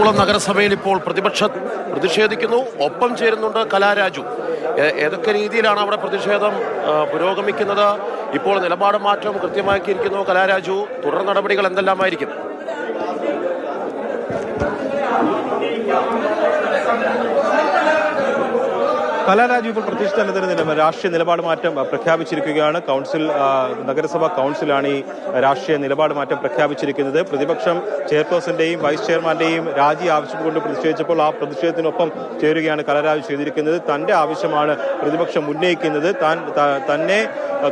കൂത്താട്ടുകുളം നഗരസഭയിൽ ഇപ്പോൾ പ്രതിപക്ഷ പ്രതിഷേധിക്കുന്നു. ഒപ്പം ചേരുന്നുണ്ട് കലാരാജു. ഏതൊക്കെ രീതിയിലാണ് അവിടെ പ്രതിഷേധം പുരോഗമിക്കുന്നത്? ഇപ്പോൾ നിലപാട് മാറ്റം കൃത്യമാക്കിയിരിക്കുന്നു കലാരാജു. തുടർ നടപടികൾ എന്തെല്ലാമായിരിക്കും? കലാരാജു ഇപ്പോൾ പ്രതിഷ്ഠാനത്തിന് നില രാഷ്ട്രീയ നിലപാട് മാറ്റം പ്രഖ്യാപിച്ചിരിക്കുകയാണ്. കൗൺസിൽ നഗരസഭാ കൗൺസിലാണ് ഈ രാഷ്ട്രീയ നിലപാട് മാറ്റം പ്രഖ്യാപിച്ചിരിക്കുന്നത്. പ്രതിപക്ഷം ചെയർപേഴ്സന്റെയും വൈസ് ചെയർമാന്റെയും രാജി ആവശ്യപ്പെട്ടുകൊണ്ട് പ്രതിഷേധിച്ചപ്പോൾ ആ പ്രതിഷേധത്തിനൊപ്പം ചേരുകയാണ് കലാരാജു ചെയ്തിരിക്കുന്നത്. തന്റെ ആവശ്യമാണ് പ്രതിപക്ഷം ഉന്നയിക്കുന്നത്. താൻ തന്നെ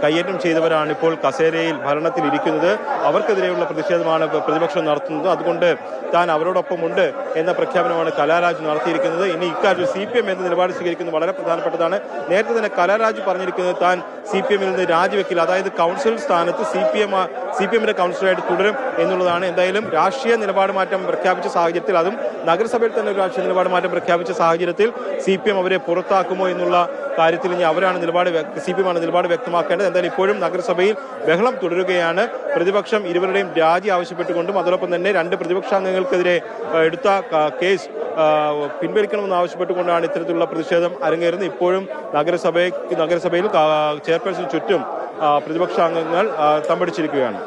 കയ്യേറ്റം ചെയ്തവരാണ് ഇപ്പോൾ കസേരയിൽ ഭരണത്തിൽ ഇരിക്കുന്നത് അവർക്കെതിരെയുള്ള പ്രതിഷേധമാണ് പ്രതിപക്ഷം നടത്തുന്നത്. അതുകൊണ്ട് താൻ അവരോടൊപ്പമുണ്ട് എന്ന പ്രഖ്യാപനമാണ് കലാരാജു നടത്തിയിരിക്കുന്നത്. ഇനി ഇക്കാര്യത്തിൽ സി പി എം എന്ന നിലപാട് സ്വീകരിക്കുന്നത് വളരെ പ്രധാനപ്പെട്ടതാണ്. നേരത്തെ തന്നെ കലാരാജ് പറഞ്ഞിരിക്കുന്നത് താൻ സി പി എമ്മിൽ നിന്ന് രാജിവെക്കില്ല. അതായത് കൗൺസിൽ സ്ഥാനത്ത് C P M C P എമ്മിന്റെ കൗൺസിലറായിട്ട് തുടരും എന്നുള്ളതാണ്. എന്തായാലും രാഷ്ട്രീയ നിലപാട് മാറ്റം പ്രഖ്യാപിച്ച സാഹചര്യത്തിൽ അതും നഗരസഭയിൽ തന്നെ ഒരു രാഷ്ട്രീയ നിലപാട് മാറ്റം പ്രഖ്യാപിച്ച സാഹചര്യത്തിൽ സി പി എം അവരെ പുറത്താക്കുമോ എന്നുള്ള കാര്യത്തിൽ ഇനി അവരാണ് നിലപാട് സി പി എമ്മാണ് നിലപാട് വ്യക്തമാക്കേണ്ടത്. എന്തായാലും ഇപ്പോഴും നഗരസഭയിൽ ബഹളം തുടരുകയാണ്. പ്രതിപക്ഷം ഇരുവരുടെയും രാജി ആവശ്യപ്പെട്ടുകൊണ്ടും അതോടൊപ്പം തന്നെ രണ്ട് പ്രതിപക്ഷാംഗങ്ങൾക്കെതിരെ എടുത്ത കേസ് പിൻവലിക്കണമെന്ന് ആവശ്യപ്പെട്ടുകൊണ്ടാണ് ഇത്തരത്തിലുള്ള പ്രതിഷേധം അരങ്ങേറുന്നത്. ഇപ്പോഴും നഗരസഭയ്ക്ക് നഗരസഭയിൽ ചെയർപേഴ്സൺ ചുറ്റും പ്രതിപക്ഷാംഗങ്ങൾ തമ്പടിച്ചിരിക്കുകയാണ്.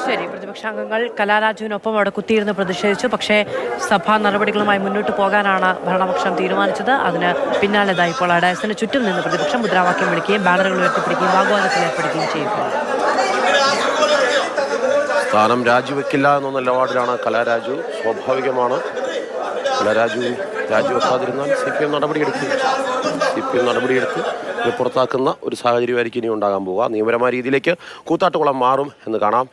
ശരി പ്രതിപക്ഷാംഗങ്ങൾ കലാരാജുവിനൊപ്പം അവിടെ കുത്തിയിരുന്ന് പ്രതിഷേധിച്ചു. പക്ഷേ സഭാ നടപടികളുമായി മുന്നോട്ട് പോകാനാണ് ഭരണപക്ഷം തീരുമാനിച്ചത്. അതിന് പിന്നാലെതായി ഇപ്പോൾ ഡയസിന് ചുറ്റും നിന്ന് പ്രതിപക്ഷം മുദ്രാവാക്യം വിളിക്കുകയും ബാനറുകൾ ഉയർത്തിപ്പിടിക്കുകയും വാഗ്വാദത്തിൽ ഏർപ്പെടുകയും ചെയ്യുന്നു. സ്ഥാനം രാജിവെക്കില്ല എന്ന നിലപാടിലാണ് കലാരാജു. സ്വാഭാവികമാണ്. കലാരാജു രാജിവെക്കാതിരുന്നാൽ സി പി എം നടപടിയെടുക്കും. സി പി എം നടപടിയെടുത്ത് പുറത്താക്കുന്ന ഒരു സാഹചര്യമായിരിക്കും ഇനി ഉണ്ടാകാൻ പോവുക. നിയമപരമായ രീതിയിലേക്ക് കൂത്താട്ടുകുളം മാറും എന്ന് കാണാം.